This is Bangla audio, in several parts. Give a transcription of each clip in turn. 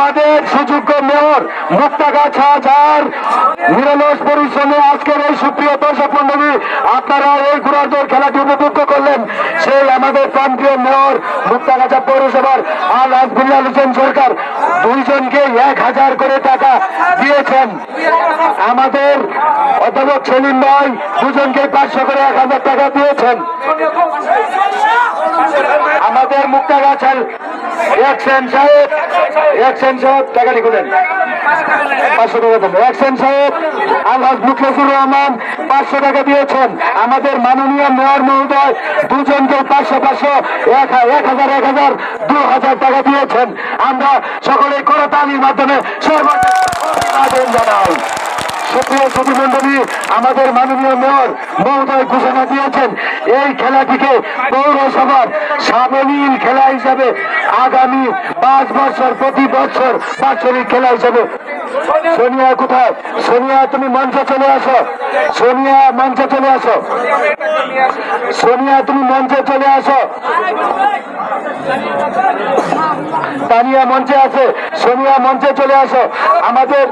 আমাদের সুযোগ্য মেয়র মুক্তাগাছা যার নিরলস পরিশ্রমে আজকের এই সুপ্রিয় দর্শক মন্ডলী আপনারা এই ঘোড়ার খেলাটি উপভোগ করলেন। সেই আমাদের প্রান্তীয় মেয়র মুক্তাগাছা পৌরসভার আর রাজবুল্লাহ হোসেন সরকার, দুইজনকে এক হাজার করে টাকা দিয়েছেন। আমাদের অধ্যাপক সেলিম ভাই দুজনকে পাঁচশো করে এক হাজার টাকা দিয়েছেন। আমাদের মুক্তাগাছার একশন সাহেব একশন সাহেব, টাকা লিখুলেন টাকা দেন। পাঁচশো টাকা দিয়েছেন। আমাদের মাননীয় মেয়র মহোদয় দুজনকে পাঁচশো পাঁচশো, এক হাজার এক হাজার, দু হাজার টাকা দিয়েছেন। আমরা সকলে করতালির মাধ্যমে সর্বোচ্চ জানাই। সুপ্রিয় সুধীমণ্ডলী আমাদের মাননীয় মেয়র মহোদয় ঘোষণা দিয়েছেন, এই খেলাটিকে পৌরসভার সাবলীল খেলা হিসাবে আগামী পাঁচ বছর, প্রতি বছর বাৎসরিক খেলা হিসাবে। সোনিয়া, কোথায়? সোনিয়া, তুমি মঞ্চে চলে আসো। সোনিয়া, মঞ্চে চলে আসো। সোনিয়া, তুমি মঞ্চে চলে আসো। তানিয়া মঞ্চে আছে। সোনিয়া, মঞ্চে চলে আসো। আমাদের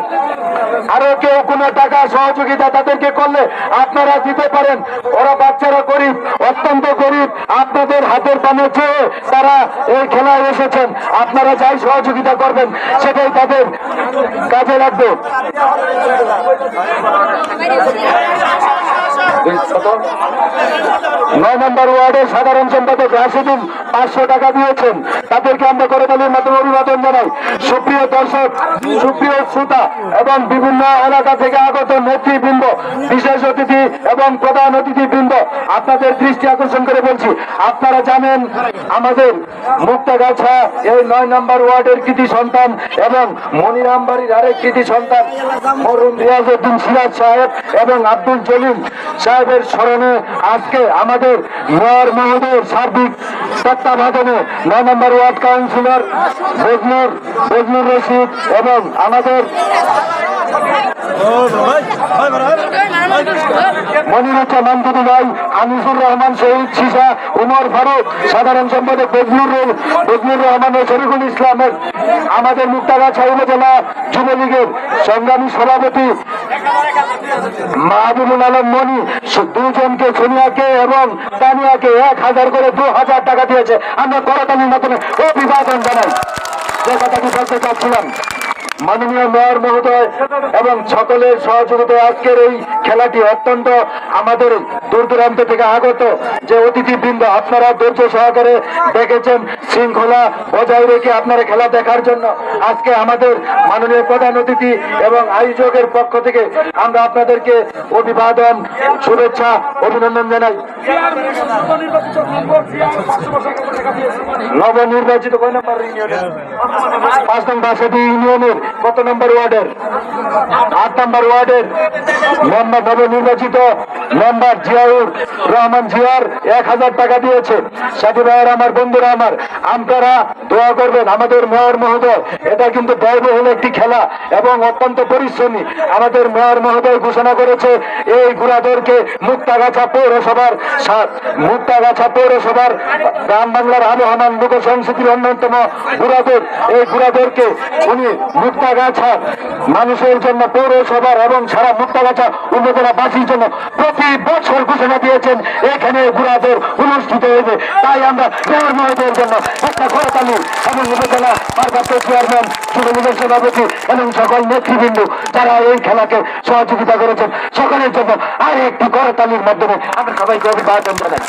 আরও কেউ কোনো টাকা সহযোগিতা তাদেরকে করলে আপনারা দিতে পারেন। ওরা বাচ্চারা গরিব, অত্যন্ত গরিব, আপনাদের হাতের পানে চেয়ে তারা এই খেলায় এসেছেন। আপনারা যাই সহযোগিতা করবেন, সেটাই তাদের কাজে লাগবে। নয় নম্বর ওয়ার্ডের সাধারণ সম্পাদক রাশিদুল পাঁচশো টাকা দিয়েছেন। তাদেরকে আমরা করতালির মাধ্যমে অভিবাদন জানাই। সুপ্রিয় দর্শক, সুপ্রিয় শ্রোতা এবং বিভিন্ন এলাকা থেকে আগত নেতৃবৃন্দ, বিশেষ অতিথি এবং প্রধান অতিথিবৃন্দ আপনাদের দৃষ্টি আকর্ষণ করে বলছি আপনারা জানেন আমাদের মুক্তাগাছা এই নয় নম্বর ওয়ার্ডের কৃতি সন্তান এবং মনিরামবাড়ির আরেক কৃতি সন্তান মরুম রিয়াজউদ্দিন সিরাজ সাহেব এবং আব্দুল জলিম সাহেবের স্মরণে আজকে আমাদের মেয়র মহোদয়ের সার্বিক তত্ত্বাবধানে নয় নম্বর ওয়ার্ড কাউন্সিলর বজনুর বজনুর রশিদ এবং আমাদের আনিসুর রহমান শহীদ সিসা উমর ফারুক, সাধারণ সম্পাদক ও শরীফুল ইসলামের আমাদের মুক্তাগাছা উপজেলা যুবলীগের সংগ্রামী সভাপতি মাহবুবুল আলম মনি দুজনকে সোনিয়াকে এবং তানিয়াকে এক হাজার করে দু হাজার টাকা দিয়েছে। আমরা করতালির মাধ্যমে অভিবাদন জানাই। যে কথাটি বলতে চাচ্ছিলাম মাননীয় মেয়র মহোদয় এবং সকলের সহযোগিতায় আজকের এই খেলাটি অত্যন্ত আমাদের দূর দূরান্ত থেকে আগত যে অতিথিবৃন্দ আপনারা ধৈর্য সহকারে দেখেছেন, শৃঙ্খলা বজায় রেখে আপনারা খেলা দেখার জন্য আজকে আমাদের মাননীয় প্রধান অতিথি এবং আয়োজকের পক্ষ থেকে আমরা আপনাদেরকে অভিবাদন, শুভেচ্ছা, অভিনন্দন জানাই। নবনির্বাচিত পাঁচ নম্বর ইউনিয়নের? কত নম্বর ওয়ার্ডের? আট নম্বর ওয়ার্ডের মেম্বার নবনির্বাচিত মেম্বার জিয়াউর রহমান জিয়ার এক হাজার টাকা দিয়েছে। সাথী ভাইয়ের, আমার বন্ধুরা, আমার আপনারা দোয়া করবেন, আমাদের মেয়র মহোদয়। এটা কিন্তু ব্যয়বহুল একটি খেলা এবং অত্যন্ত পরিশ্রমী আমাদের মেয়র মহোদয় ঘোষণা করেছে, এই ঘোড়াদৌড়কে মুক্তাগাছা পৌরসভার সা- মুক্তাগাছা পৌরসভার গ্রাম বাংলার আবহামান লোক সংস্কৃতির অন্যতম ঘোড়াদৌড় এই ঘোড়াদৌড়কে উনি মুক্তাগাছা। মানুষের জন্য পৌরসভার এবং সারা মুক্তাগাছা উপজেলাবাসীর জন্য প্রতি বছর ঘোষণা দিয়েছেন, এখানে ঘোড়াদৌড় অনুষ্ঠিত হইবে। তাই আমরা মেয়র মহোদয়ের জন্য একটা করতালি এবং উপজেলা ভারপ্রাপ্ত চেয়ারম্যান যুবলীগের সভাপতি এবং সকল নেতৃবৃন্দ যারা এই খেলাকে সহযোগিতা করেছেন, সকলের জন্য আর একটি করতালির মাধ্যমে আমরা সবাইকে অভিবাদন জানাই।